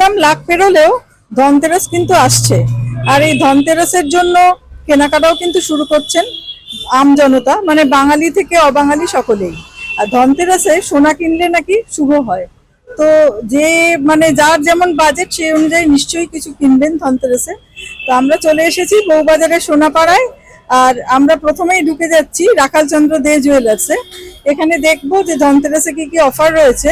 দাম লাখ পেরোলেও ধনতেরাস কিন্তু আসছে। আর এই ধনতেরাসের জন্য কেনাকাটাও কিন্তু শুরু করছেন আম জনতা মানে বাঙালি থেকে অবাঙালি সকলেই। আর ধনতেরাসে সোনা কিনলে নাকি শুভ হয়। তো যে মানে যার যেমন বাজেট সেই অনুযায়ী নিশ্চয়ই কিছু কিনবেন ধনতেরাসে। তো আমরা চলে এসেছি বউবাজারের সোনাপাড়ায়। আর আমরা প্রথমেই ঢুকে যাচ্ছি রাখালচন্দ্র দে জুয়েলার্সে। এখানে দেখব যে ধনতেরাসে কি কি অফার রয়েছে।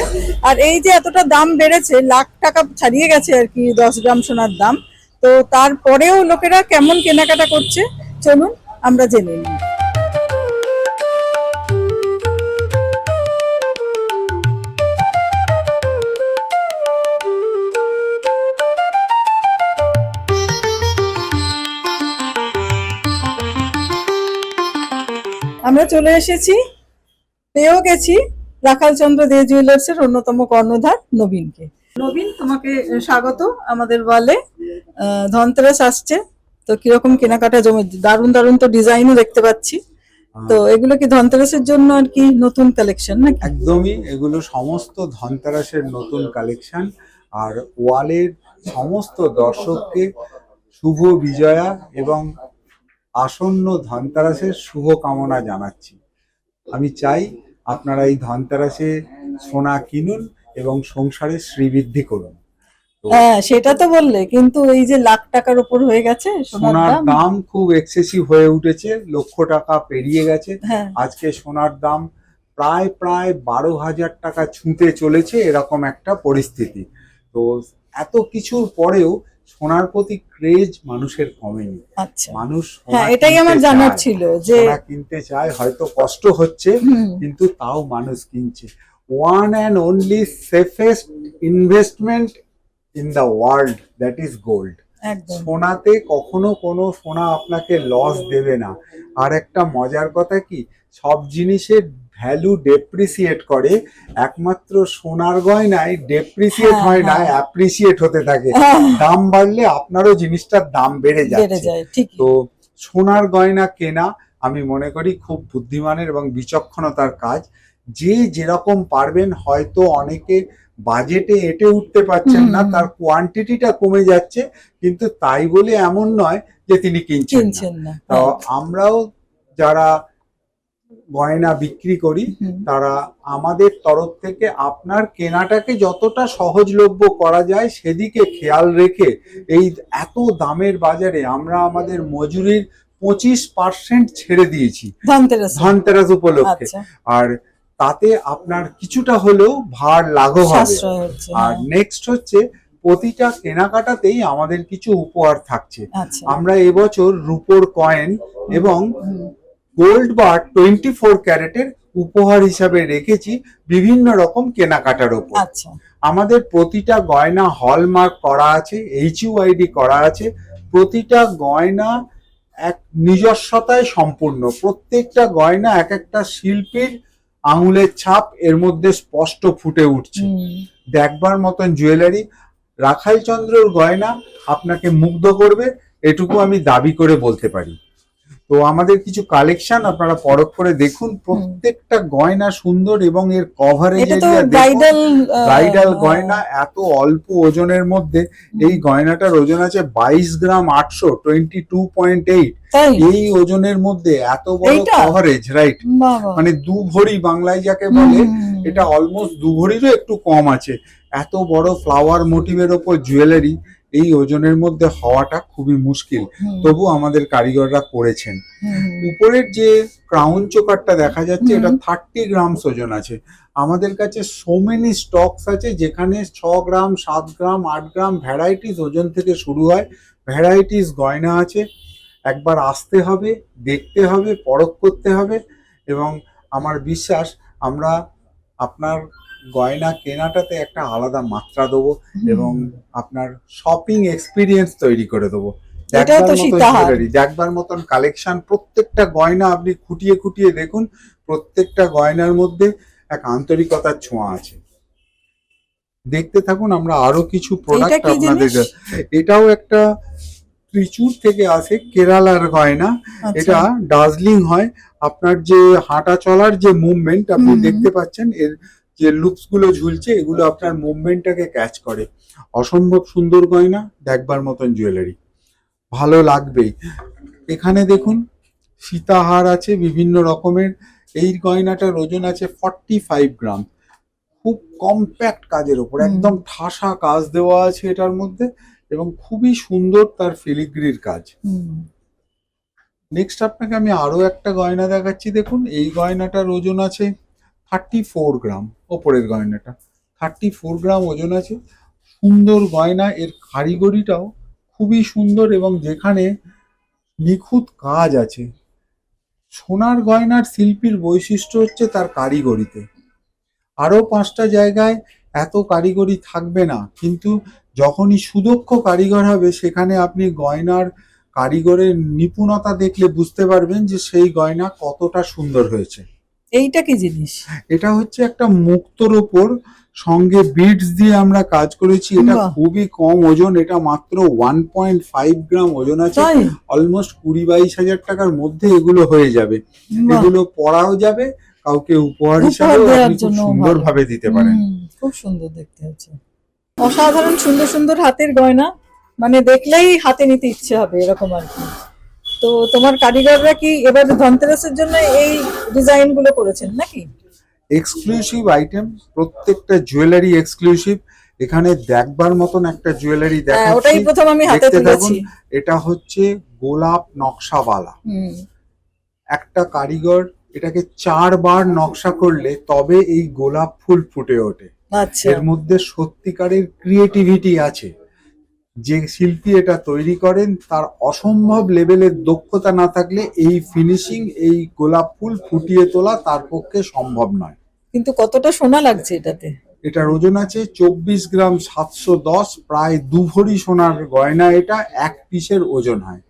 আর এই যে এতটা দাম বেড়েছে, লাখ টাকা ছাড়িয়ে গেছে আর কি, দশ গ্রাম সোনার দাম। তো তারপরেও লোকেরা কেমন কেনাকাটা করছে, চলুন আমরা জেনে নিই। আমরা চলে এসেছি। পেয়েও গেছি রাখালচন্দ্র দে জুয়েলার্সের অন্যতম কর্ণধার নবীনকে। নবীন তোমাকে স্বাগত। আমাদের বলে ধনতেরাস আসছে। তো কীরকম কেনাকাটা জমে? দারুণ দারুণ তো ডিজাইনও দেখতে পাচ্ছি। তো এগুলো কি ধনতেরাসের জন্য আর কি নতুন কালেকশন নাকি? একদমই এগুলো সমস্ত ধনতেরাসের নতুন কালেকশন আর ওয়ালের সমস্ত দর্শককে শুভ বিজয়া এবং আসন্ন ধনতেরাসের শুভ কামনা জানাচ্ছি। আমি চাই আপনারা এই ধনতেরাসে সোনা কিনুন এবং সংসারে শ্রীবৃদ্ধি করুন। হ্যাঁ সেটা তো বললে কিন্তু এই যে লাখ টাকার উপর হয়ে গেছে সোনার দাম। খুব এক্সেসিভ হয়ে উঠেছে লক্ষ টাকা পেরিয়ে গেছে। হ্যাঁ। আজকে সোনার দাম প্রায় প্রায় বারো হাজার টাকা ছুঁতে চলেছে এরকম একটা পরিস্থিতি। তো এত কিছুর পরেও সোনার প্রতি ক্রেজ মানুষের কমেনি। আচ্ছা। মানুষ হ্যাঁ এটাই আমার জানার ছিল যে কিনতে চায় হয়তো কষ্ট হচ্ছে কিন্তু তাও মানুষ কিনছে। One and only safest investment in the world that is gold সোনাতে কখনো কোনো সোনা আপনাকে লস দেবে না। আর একটা মজার কথা কি সব জিনিসের ভ্যালু ডেপ্রিসিয়েট করে একমাত্র সোনার গয়নায় ডেপ্রিসিয়েট হ্যাঁ, হয় না হ্যাঁ। অ্যাপ্রিসিয়েট হতে থাকে। হ্যাঁ, দাম বাড়লে আপনারও জিনিসটার দাম বেড়ে যাচ্ছে। যায় তো সোনার গয়না কেনা আমি মনে করি খুব বুদ্ধিমানের এবং বিচক্ষণতার কাজ। যে যেরকম পারবেন হয়তো অনেকে বাজেটে এটে উঠতে পারছেন না তার কোয়ান্টিটিটা কমে যাচ্ছে কিন্তু তাই বলে এমন নয় যে তিনি কিনছেন না। কিনছেন না তো আমরাও যারা গয়না বিক্রি করি তারা আমাদের তরফ থেকে আপনার কেনাটাকে যতটা সহজলভ্য করা যায় সেদিকে খেয়াল রেখে এই এত দামের বাজারে আমরা আমাদের মজুরির পঁচিশ পার্সেন্ট ছেড়ে দিয়েছি। ধনতেরাস। উপলক্ষে। আচ্ছা। আর তাতে আপনার কিছুটা হলেও ভার লাঘব হবে। আর হ্যাঁ, নেক্সট হচ্ছে প্রতিটা কেনাকাটাতেই আমাদের কিছু উপহার থাকছে। আচ্ছা। আমরা এবছর রুপোর কয়েন এবং গোল্ড বা টোয়েন্টি ফোর ক্যারেটের উপহার হিসাবে রেখেছি বিভিন্ন রকম কেনাকাটার ওপর। আচ্ছা। আমাদের প্রতিটা গয়না হলমার্ক করা আছে এইচ এইচইউআইডি করা আছে প্রতিটা গয়না এক নিজস্বতায় সম্পূর্ণ। প্রত্যেকটা গয়না এক একটা শিল্পীর আঙুলের ছাপ এর মধ্যে স্পষ্ট ফুটে উঠছে। দেখবার মতন জুয়েলারি রাখাল চন্দ্রর গয়না আপনাকে মুগ্ধ করবে এটুকু আমি দাবি করে বলতে পারি। তো আমাদের কিছু কালেকশন আপনারা পরখ করে দেখুন। প্রত্যেকটা গয়না সুন্দর এবং এর কভারেজ ব্রাইডাল গয়না এত অল্প ওজনের মধ্যে এই গয়নাটার ওজন আছে বাইশ গ্রাম আটশো টোয়েন্টি টু পয়েন্ট এইট এই ওজনের মধ্যে এত বড় কভারেজ রাইট মানে দু ভরি বাংলায় যাকে বলে এটা অলমোস্ট দু ভরিরও একটু কম আছে। এত বড় ফ্লাওয়ার মোটিভের ওপর জুয়েলারি এই ওজনের মধ্যে হওয়াটা খুবই মুশকিল। তবু আমাদের কারিগররা করেছেন। উপরের যে ক্রাউন চোকারটা দেখা যাচ্ছে এটা থার্টি গ্রাম ওজন আছে। আমাদের কাছে সো মেনি স্টকস আছে যেখানে ছ গ্রাম সাত গ্রাম আট গ্রাম ভ্যারাইটিস ওজন থেকে শুরু হয়। ভ্যারাইটিস গয়না আছে। একবার আসতে হবে দেখতে হবে পরখ করতে হবে এবং আমার বিশ্বাস আমরা আপনার গয়না কেনাটাতে একটা আলাদা মাত্রা দেবো এবং আপনার শপিং এক্সপিরিয়েন্স তৈরি করে দেবো। দেখবার মতন কালেকশন প্রত্যেকটা গয়না আপনি খুঁটিয়ে খুঁটিয়ে দেখুন প্রত্যেকটা গয়নার মধ্যে এক আন্তরিকতার ছোঁয়া আছে। দেখতে থাকুন আমরা আরও কিছু প্রোডাক্ট আপনাদের এটাও একটা ত্রিচুর থেকে আসে কেরালার গয়না। আচ্ছা, এটা ডার্জিলিং হয়। আপনার যে হাঁটা চলার যে মুভমেন্ট আপনি। দেখতে পাচ্ছেন এর যে লুপসগুলো ঝুলছে এগুলো আপনার মুভমেন্টটাকে ক্যাচ করে। অসম্ভব সুন্দর গয়না দেখবার মতন জুয়েলারি ভালো লাগবেই। এখানে দেখুন সীতাহার আছে বিভিন্ন রকমের। এই গয়নাটার ওজন আছে ফর্টি ফাইভ গ্রাম খুব কম্প্যাক্ট কাজের ওপর একদম ঠাসা কাজ দেওয়া আছে এটার মধ্যে এবং খুবই সুন্দর তার ফিলিগ্রির কাজ। নেক্সট আপনাকে আমি আরও একটা গয়না দেখাচ্ছি দেখুন এই গয়নাটার ওজন আছে থার্টি ফোর গ্রাম ওপরের গয়নাটা। থার্টি ফোর গ্রাম ওজন আছে। সুন্দর গয়না, এর কারিগরিটাও খুবই সুন্দর এবং যেখানে নিখুঁত কাজ আছে। সোনার গয়নার শিল্পীর বৈশিষ্ট্য হচ্ছে তার কারিগরিতে। আরও পাঁচটা জায়গায় এত কারিগরি থাকবে না, কিন্তু যখনই সুদক্ষ কারিগর হবে, সেখানে আপনি গয়নার কারিগরের নিপুণতা দেখলে বুঝতে পারবেন যে সেই গয়না কতটা সুন্দর হয়েছে। এইটা কি জিনিস? এটা হচ্ছে একটা মুক্তর ওপর সঙ্গে বিডস দিয়ে আমরা কাজ করেছি। এটা খুবই কম ওজন এটা মাত্র ওয়ান পয়েন্ট ফাইভ গ্রাম ওজন আছে। অলমোস্ট কুড়ি বাইশ হাজার টাকার মধ্যে এগুলো হয়ে যাবে। এগুলো পড়াও যাবে কাউকে উপহার হিসাবে আপনি খুব জন্যও সুন্দর ভাবে দিতে পারেন। খুব সুন্দর দেখতে হচ্ছে। অসাধারণ সুন্দর সুন্দর হাতের গয়না। মানে দেখলেই হাতে নিতে ইচ্ছে হবে এরকম আর কি। তো তোমার কারিগররা কি এবার ধনতেরাসের জন্য এই ডিজাইনগুলো করেছেন নাকি? এক্সক্লুসিভ আইটেম প্রত্যেকটা জুয়েলারি এক্সক্লুসিভ এখানে দেখবার মতন একটা জুয়েলারি হ্যাঁ ওটাই প্রথম আমি হাতে তুলেছি। এটা হচ্ছে গোলাপ নকশাওয়ালা। হুম। একটা কারিগর এটাকে চারবার নকশা করলে তবে এই গোলাপ ফুল ফুটে ওঠে। আচ্ছা। এর মধ্যে সত্যিকারের ক্রিয়েটিভিটি আছে। যে শিল্পী এটা তৈরি করেন তার অসম্ভব লেভেলের দক্ষতা না থাকলে এই ফিনিশিং এই গোলাপ ফুল ফুটিয়ে তোলা তার পক্ষে সম্ভব নয়। কিন্তু কতটা সোনা লাগছে এটাতে? এটার ওজন আছে চব্বিশ গ্রাম সাতশো দশ প্রায় দু ভরি সোনার গয়না এটা এক পিসের ওজন হয়।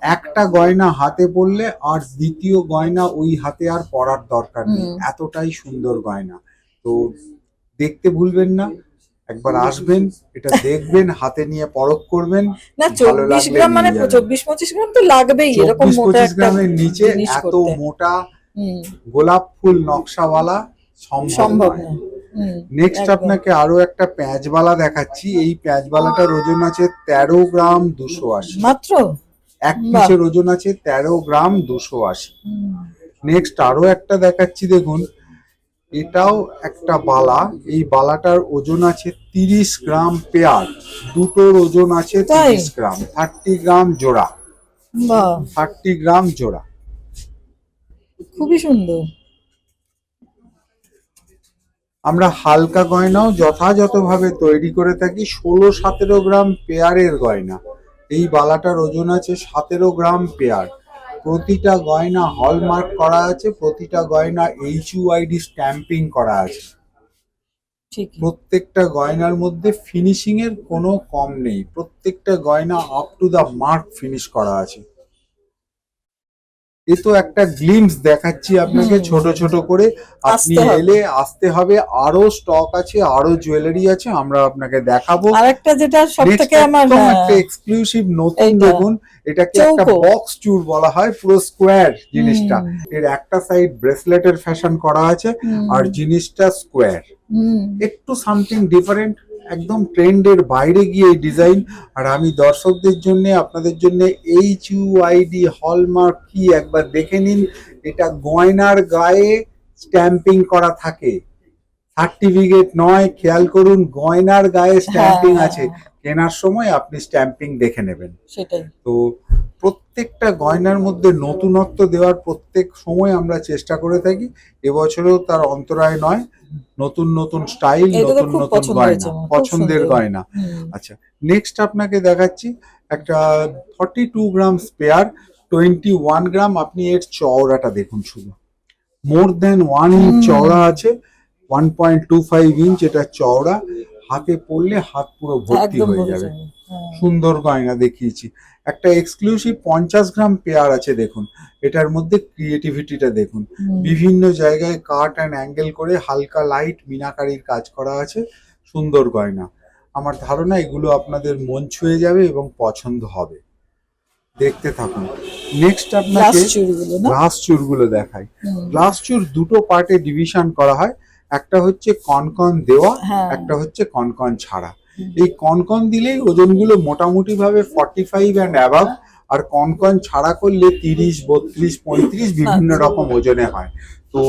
একটা গয়না হাতে পরলে আর দ্বিতীয় গয়না ওই হাতে আর পরার দরকার নেই। এতটাই সুন্দর গয়না। তো দেখতে ভুলবেন না একবার আসবেন এটা দেখবেন হাতে নিয়ে পরখ করবেন না চব্বিশ গ্রাম মানে চব্বিশ পঁচিশ গ্রাম তো লাগবেই এরকম মোটা একটা গ্রামের নিচে এত মোটা গোলাপ ফুল নকশাওয়ালা সম্ভব নেক্সট আপনাকে আরও একটা প্যাঁচবালা দেখাচ্ছি এই প্যাঁচবালাটার ওজন আছে তেরো গ্রাম দুশো আশি। মাত্র? এক। পিসের ওজন আছে তেরো গ্রাম দুশো আশি। নেক্সট আরও একটা দেখাচ্ছি দেখুন এটাও একটা বালা। এই বালাটার ওজন আছে তিরিশ গ্রাম পেয়ার। দুটোর ওজন আছে তিরিশ গ্রাম। থার্টি গ্রাম জোড়া। থার্টি গ্রাম জোড়া। খুবই সুন্দর। আমরা হালকা গয়নাও যথাযথভাবে তৈরি করে থাকি। ষোলো সতেরো গ্রাম পেয়ারের গয়না। এই বালাটার ওজন আছে সতেরো গ্রাম পেয়ার। প্রতিটা গয়না হলমার্ক করা আছে প্রতিটা গয়না এইচ ইউআইডি স্ট্যাম্পিং করা আছে। ঠিক প্রত্যেকটা গয়নার মধ্যে ফিনিশিং এর কোনো কম নেই। প্রত্যেকটা গয়না up to the mark finish করা আছে। এ তো একটা গ্লিমস দেখাচ্ছি আপনাকে ছোট ছোট করে। আপনি এলে আসতে হবে। আরও স্টক আছে আরও জুয়েলারি আছে আমরা আপনাকে দেখাবো। আরেকটা যেটা সব Next আমার হ্যাঁ, একটা এক্সক্লুসিভ নতুন দেখুন এটাকে একটা বক্স চুর বলা হয় পুরো স্কোয়ার জিনিসটা। এর একটা সাইড ব্রেসলেটের ফ্যাশন করা আছে আর জিনিসটা স্কোয়ার একটু সামথিং ডিফারেন্ট একদম ট্রেন্ডের বাইরে গিয়ে এই ডিজাইন। আর আমি দর্শকদের জন্য আপনাদের জন্য এইচ ইউআইডি হলমার্ক কি একবার দেখে নিন। এটা গয়নার গায়ে স্ট্যাম্পিং করা থাকে। সার্টিফিকেট নয় খেয়াল করুন গয়নার গায়ে স্ট্যাম্পিং আছে। কেনার সময় আপনি স্ট্যাম্পিং দেখে নেবেন। সেটাই। তো প্রত্যেকটা গয়নার মধ্যে নতুনত্ব দেওয়ার প্রত্যেক সময় আমরা চেষ্টা করে থাকি। এবছরেও তার অন্তরায় নয়। নতুন নতুন স্টাইল নতুন নতুন গয়না পছন্দের গয়না। আচ্ছা নেক্সট আপনাকে দেখাচ্ছি একটা forty two gram spare twenty one gram আপনি এর চওড়াটা দেখুন শুধু। মোর দেন ওয়ান ইঞ্চ চওড়া আছে one point two five inch এটা চওড়া হাতে পড়লে হাত পুরো ভর্তি হয়ে যাবে। সুন্দর গয়না দেখিয়েছি। একটা এক্সক্লুসিভ পঞ্চাশ গ্রাম পেয়ার আছে দেখুন। এটার মধ্যে ক্রিয়েটিভিটিটা দেখুন। বিভিন্ন জায়গায় কাট অ্যান্ড অ্যাঙ্গেল করে হালকা লাইট মিনাকারির কাজ করা আছে। সুন্দর গয়না। আমার ধারণা এগুলো আপনাদের মন ছুঁয়ে যাবে এবং পছন্দ হবে। দেখতে থাকুন। নেক্সট আপনাকে গ্লাস চুরগুলো দেখাই। গ্লাস চুর দুটো পার্টে ডিভিশন করা হয়। একটা হচ্ছে কনকন দেওয়া হ্যাঁ। একটা হচ্ছে কনকন ছাড়া। এই কনকন দিলেই ওজনগুলো মোটামুটি ভাবে ফর্টি ফাইভ অ্যান্ড অ্যাবাভ আর কনকন ছাড়া করলে তিরিশ বত্রিশ পঁয়ত্রিশ বিভিন্ন আচ্ছা। রকম ওজনে হয়। তো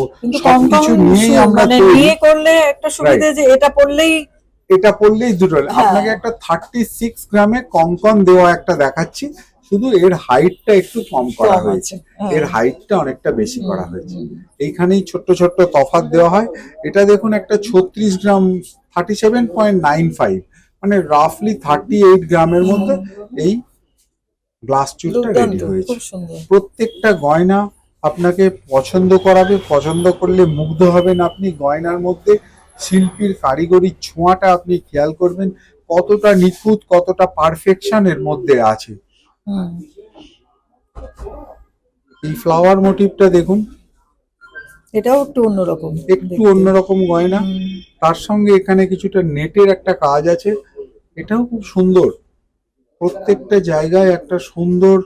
সবকিছু নিয়েই আমরা মানে নিয়ে করলে একটা সুবিধে যে এটা পড়লেই এটা পড়লেই দুটো হ্যাঁ। আপনাকে একটা থার্টি সিক্স গ্রামে কনকন দেওয়া একটা দেখাচ্ছি। শুধু এর হাইটটা একটু কম করা হয়েছে। হ্যাঁ। এর হাইটটা অনেকটা বেশি করা হয়েছে। এইখানেই ছোট্ট ছোট্ট তফাৎ দেওয়া হয়। এটা দেখুন একটা ছত্রিশ gram thirty seven point nine five মানে রাফলি থার্টি এইট গ্রামের মধ্যে এই গ্লাস চুলটা রেডি হয়েছে। প্রত্যেকটা গয়না আপনাকে পছন্দ করাবে পছন্দ করলে মুগ্ধ হবেন আপনি। গয়নার মধ্যে শিল্পীর কারিগরি ছোঁয়াটা আপনি খেয়াল করবেন কতটা নিখুঁত কতটা পারফেকশন এর মধ্যে আছে। এই ফ্লাওয়ার মোটিভটা দেখুন। এটাও একটু অন্যরকম একটু অন্যরকম গয়না। তার সঙ্গে এখানে কিছুটা নেটের একটা কাজ আছে। এটাও খুব সুন্দর। প্রত্যেকটা জায়গায় একটা সুন্দর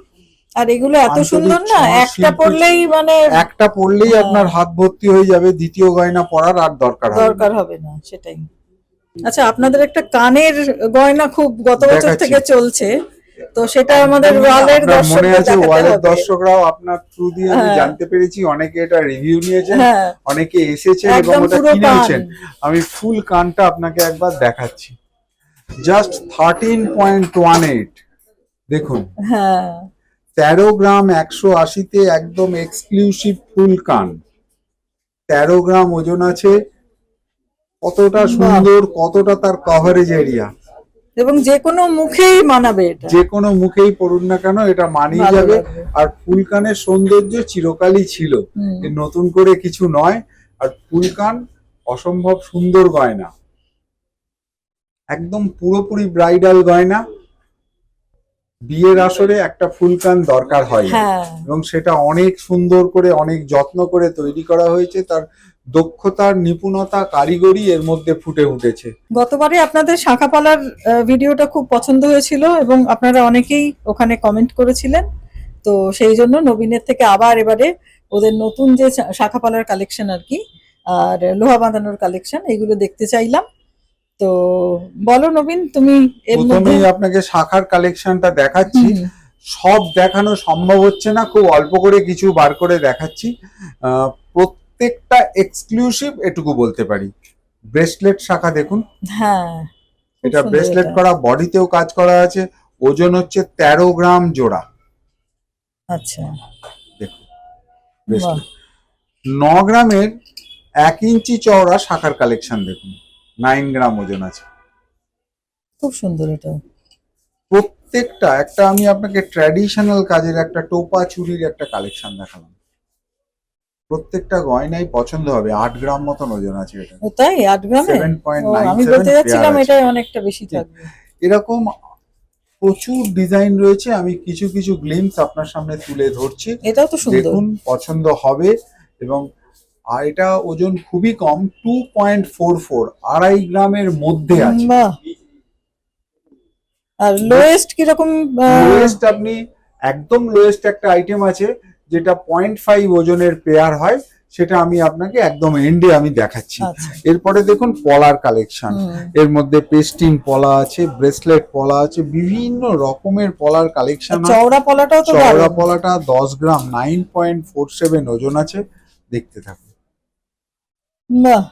আর এগুলো এত সুন্দর না একটা পড়লেই মানে একটা পড়লেই হ্যাঁ। আপনার হাত ভর্তি হয়ে যাবে দ্বিতীয় গয়না পরার আর দরকার হবে না। দরকার হবে না সেটাই। আচ্ছা আপনাদের একটা কানের গয়না খুব গত বছর থেকে চলছে তো সেটা আমাদের ওয়ালের আপনার মনে আছে ওয়ালের দর্শকরাও আপনার থ্রু দিয়ে আমি হ্যাঁ। জানতে পেরেছি অনেকে এটা রিভিউ নিয়েছেন হ্যাঁ। অনেকে এসেছেন এবং ওটা কিনেছেন। আমি ফুল কানটা আপনাকে একবার দেখাচ্ছি। Just thirteen point one eight দেখুন। হ্যাঁ। তেরো গ্রাম একশো আশিতে একদম এক্সক্লুসিভ ফুল কান। তেরো গ্রাম ওজন আছে। কতটা সুন্দর কতটা তার কভারেজ এরিয়া এবং যে কোনো মুখেই মানাবে এটা। যে কোনো মুখেই পড়ুন না কেন এটা মানিয়ে যাবে। আর ফুলকানের সৌন্দর্য চিরকালই ছিল। নতুন করে কিছু নয়। আর ফুলকান অসম্ভব সুন্দর গয়না। একদম পুরোপুরি ব্রাইডাল গয়না। বিয়ের আসরে একটা ফুলকান দরকার হয় হ্যাঁ। এবং সেটা অনেক সুন্দর করে অনেক যত্ন করে তৈরি করা হয়েছে। তার দক্ষতার নিপুণতা কারিগরি এর মধ্যে ফুটে উঠেছে। গতবারে আপনাদের শাখাপালার ভিডিওটা খুব পছন্দ হয়েছিল এবং আপনারা অনেকেই ওখানে কমেন্ট করেছিলেন। তো সেই জন্য নবীনের থেকে আবার এবারে ওদের নতুন যে শাখাপালার কালেকশন আর কি আর লোহা বাঁধানোর কালেকশন এগুলো দেখতে চাইলাম। তো বলো নবীন তুমি প্রথমেই আপনাকে শাখার কালেকশনটা দেখাচ্ছি। সব দেখানো সম্ভব হচ্ছে না খুব অল্প করে কিছু বার করে দেখাচ্ছি। প্রত্যেকটা এক্সক্লুসিভ এটুকু বলতে পারি। ব্রেসলেট শাখা দেখুন। হ্যাঁ এটা ব্রেসলেট করা বডিতেও কাজ করা আছে। ওজন হচ্ছে তেরো গ্রাম জোড়া। আচ্ছা। দেখুন ব্রেসলেট। ন গ্রামের এক ইঞ্চি চওড়া শাখার কালেকশন দেখুন। নাইন গ্রাম ওজন আছে। খুব সুন্দর এটা। প্রত্যেকটা একটা আমি আপনাকে ট্র্যাডিশনাল কাজের একটা টোপা চুরির একটা কালেকশন দেখালাম। প্রত্যেকটা গয়নাই পছন্দ হবে আট গ্রাম মতন ওজন আছে এটা। তাই? আট গ্রামে? আমি বলতে যাচ্ছিলাম এটা অনেকটা বেশি থাকবে। এরকম প্রচুর ডিজাইন রয়েছে আমি কিছু কিছু গ্লিমস আপনার সামনে তুলে ধরছি। এটাও তো সুন্দর। দেখুন পছন্দ হবে এবং আর এটা ওজন খুবই কম টু পয়েন্ট ফোর ফোর আড়াই গ্রামের মধ্যে আছে। আর লোয়েস্ট কীরকম লোয়েস্ট আপনি একদম লোয়েস্ট একটা আইটেম আছে যেটা পয়েন্ট ফাইভ ওজনের পেয়ার হয় সেটা আমি আপনাকে একদম এন্ডে আমি দেখাচ্ছি। আচ্ছা। এরপরে দেখুন পলার কালেকশন এর মধ্যে পেস্টিং পলা আছে ব্রেসলেট পলা আছে বিভিন্ন রকমের পলার কালেকশন চওড়া পলাটাও তো চওড়া পলাটা দশ gram nine point four seven ওজন আছে দেখতে থাকুন। বাহ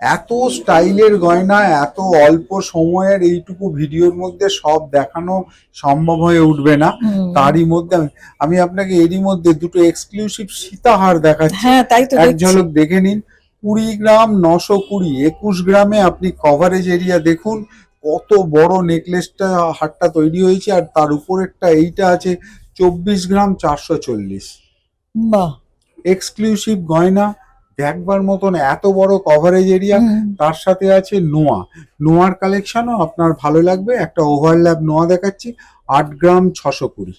এত স্টাইলের গয়না এত অল্প সময়ের এইটুকু ভিডিওর মধ্যে সব দেখানো সম্ভব হয়ে উঠবে না। তারই মধ্যে আমি আপনাকে এরই মধ্যে দুটো এক্সক্লুসিভ সীতাহার দেখাচ্ছি। হ্যাঁ তাই তো এক ঝলক দেখে নিন। কুড়ি গ্রাম নশো কুড়ি একুশ গ্রামে আপনি কভারেজ এরিয়া দেখুন। কত বড় নেকলেসটা হারটা তৈরি হয়েছে আর তার উপরেরটা এইটা আছে চব্বিশ গ্রাম চারশো চল্লিশ। এক্সক্লুসিভ গয়না দেখবার মতন এত বড় কভারেজ এরিয়া তার সাথে আছে নোয়া। নোয়ার কালেকশনও আপনার ভালো লাগবে। একটা ওভারল্যাপ নোয়া দেখাচ্ছি আট গ্রাম ছশো কুড়ি।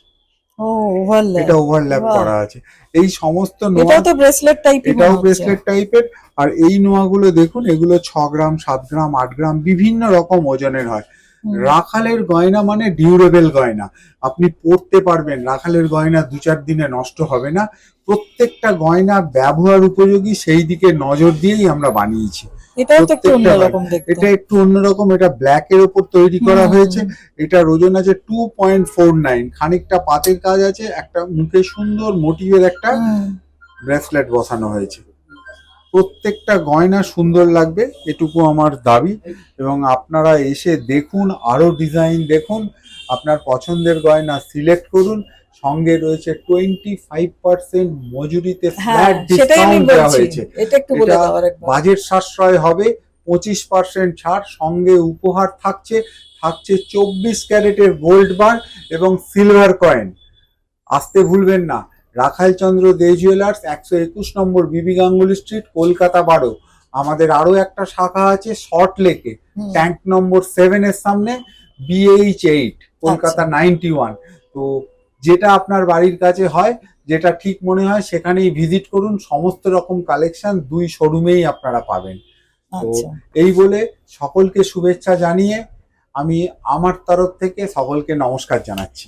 এটা ওভারল্যাপ। করা আছে। এই সমস্ত নোয়া এটাও তো ব্রেসলেট টাইপের এটাও ব্রেসলেট টাইপের আর এই নোয়াগুলো দেখুন এগুলো ছ গ্রাম সাত গ্রাম আট গ্রাম বিভিন্ন রকম ওজনের হয়। রাখালের গয়না মানে ডিউরেবল গয়না। আপনি পরতে পারবেন রাখালের গয়না দু চার দিনে নষ্ট হবে না। প্রত্যেকটা গয়না ব্যবহার উপযোগী সেই দিকে নজর দিয়েই আমরা বানিয়েছি। এটাও একটু অন্যরকম এটা একটু অন্যরকম এটা ব্ল্যাক এর উপর তৈরি করা হয়েছে। এটা ওজন আছে টু পয়েন্ট ফোর নাইন খানিকটা পাতের কাজ আছে একটা মুখে সুন্দর মোটিভের একটা ব্রেসলেট বসানো হয়েছে। প্রত্যেকটা গয়না সুন্দর লাগবে এটুকু আমার দাবি। এবং আপনারা এসে দেখুন আরও ডিজাইন দেখুন আপনার পছন্দের গয়না সিলেক্ট করুন। সঙ্গে রয়েছে টোয়েন্টি ফাইভ পার্সেন্ট মজুরিতে হ্যাঁ ফ্ল্যাট ডিসকাউন্ট দেওয়া হয়েছে। এটা বাজেট সাশ্রয় হবে পঁচিশ পার্সেন্ট ছাড় সঙ্গে উপহার থাকছে থাকছে চব্বিশ ক্যারেটের গোল্ড বার এবং সিলভার কয়েন আসতে ভুলবেন না। রাখাল চন্দ্র দে জুয়েলার্স একশো একুশ নম্বর বিবি গাঙ্গুলি স্ট্রিট কলকাতা বারো। আমাদের আরও একটা শাখা আছে শর্ট লেকে ট্যাঙ্ক নম্বর সেভেন এর সামনে BH eight Kolkata ninety one তো যেটা আপনার বাড়ির কাছে হয় যেটা ঠিক মনে হয় সেখানেই ভিজিট করুন। সমস্ত রকম কালেকশন দুই শোরুমেই আপনারা পাবেন। তো এই বলে সকলকে শুভেচ্ছা জানিয়ে আমি আমার তরফ থেকে সকলকে নমস্কার জানাচ্ছি।